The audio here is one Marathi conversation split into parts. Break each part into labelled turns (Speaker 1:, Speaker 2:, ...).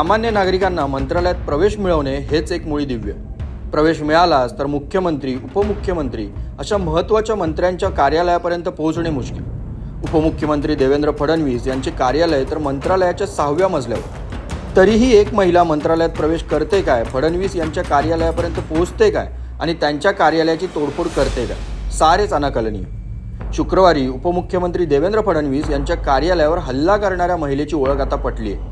Speaker 1: सामान्य नागरिकांना मंत्रालयात प्रवेश मिळवणे हेच एक मुळी दिव्य. प्रवेश मिळालाच तर मुख्यमंत्री उपमुख्यमंत्री अशा महत्त्वाच्या मंत्र्यांच्या कार्यालयापर्यंत पोहोचणे मुश्किल. उपमुख्यमंत्री देवेंद्र फडणवीस यांचे कार्यालय तर मंत्रालयाच्या सहाव्या मजल्यावर. तरीही एक महिला मंत्रालयात प्रवेश करते काय? फडणवीस यांच्या कार्यालयापर्यंत पोहोचते काय? आणि त्यांच्या कार्यालयाची तोडफोड करते काय? सारेच अनाकलनीय. शुक्रवारी उपमुख्यमंत्री देवेंद्र फडणवीस यांच्या कार्यालयावर हल्ला करणाऱ्या महिलेची ओळख आता पटली आहे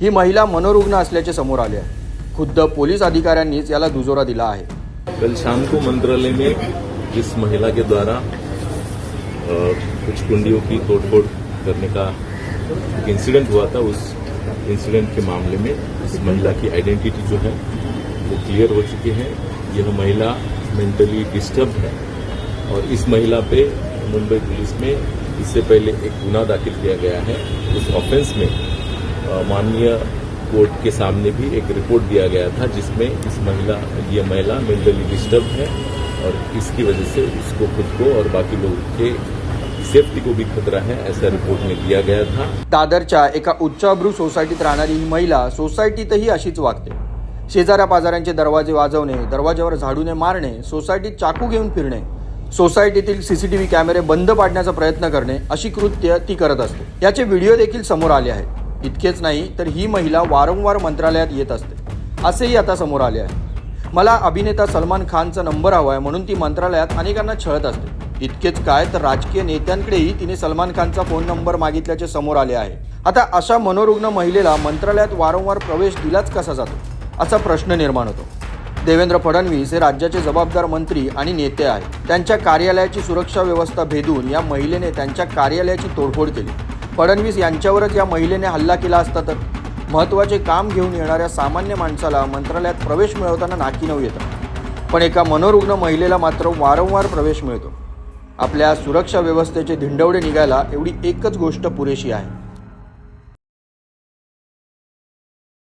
Speaker 1: ही महिला मनोरुग्ण असल्याचे समोर आले आहे. खुद्द पोलीस अधिकाऱ्यांनीच याला दुजोरा दिला आहे.
Speaker 2: कल शाम को मंत्रालय में इस महिला के द्वारा कुछ कुंडियों की तोड़फोड़ करने का एक इंसिडेंट हुआ था उस इंसिडेंट के मामले में इस महिला की आइडेंटिटी जो है वो क्लियर हो चुकी है। यह महिला मेंटली डिस्टर्ब है और इस महिला पे मुंबई पुलिस में इससे पहले एक गुना दाखिल किया गया है। उस ऑफेंस में माननीय कोर्ट के सामने भी एक रिपोर्ट दिया गया था जिसमें इस महिला ये महिला मेंटली डिस्टर्ब है और इसकी वजह से इसको खुद को और बाकी लोगों के सेफ्टी को भी खतरा है ऐसा रिपोर्ट में दिया गया था।
Speaker 1: दादरच्या एका उच्चाभ्रू सोसायटीत राहणारी ही महिला सोसायटीतही अशीच वागते. शेजाऱ्या पाजाऱ्यांचे दरवाजे वाजवणे दरवाज्यावर झाडूने मारणे सोसायटीत चाकू घेऊन फिरणे सोसायटीतील सीसीटीव्ही कॅमेरे बंद पाडण्याचा प्रयत्न करणे अशी कृत्य ती करत असते. याचे व्हिडिओ देखील समोर आले आहेत. इतकेच नाही तर ही महिला वारंवार मंत्रालयात येत असते. असेही आता समोर आले आहे. मला अभिनेता सलमान खानचा नंबर हवा आहे म्हणून ती मंत्रालयात अनेकांना छळत असते. इतकेच काय तर राजकीय नेत्यांकडेही तिने सलमान खानचा फोन नंबर मागितल्याचे समोर आले आहे. आता अशा मनोरुग्ण महिलेला मंत्रालयात वारंवार प्रवेश दिलाच कसा जातो? असा प्रश्न निर्माण होतो. देवेंद्र फडणवीस हे राज्याचे जबाबदार मंत्री आणि नेते आहेत. त्यांच्या कार्यालयाची सुरक्षा व्यवस्था भेदून या महिलेने त्यांच्या कार्यालयाची तोडफोड केली. फडणवीस यांच्यावरच या महिलेने हल्ला केला असता तर महत्त्वाचे काम घेऊन येणाऱ्या सामान्य माणसाला मंत्रालयात प्रवेश मिळवताना नाकी नऊ येतं पण एका मनोरुग्ण महिलेला मात्र वारंवार प्रवेश मिळतो. आपल्या सुरक्षा व्यवस्थेचे धिंडवडे निघायला एवढी एकच गोष्ट पुरेशी आहे.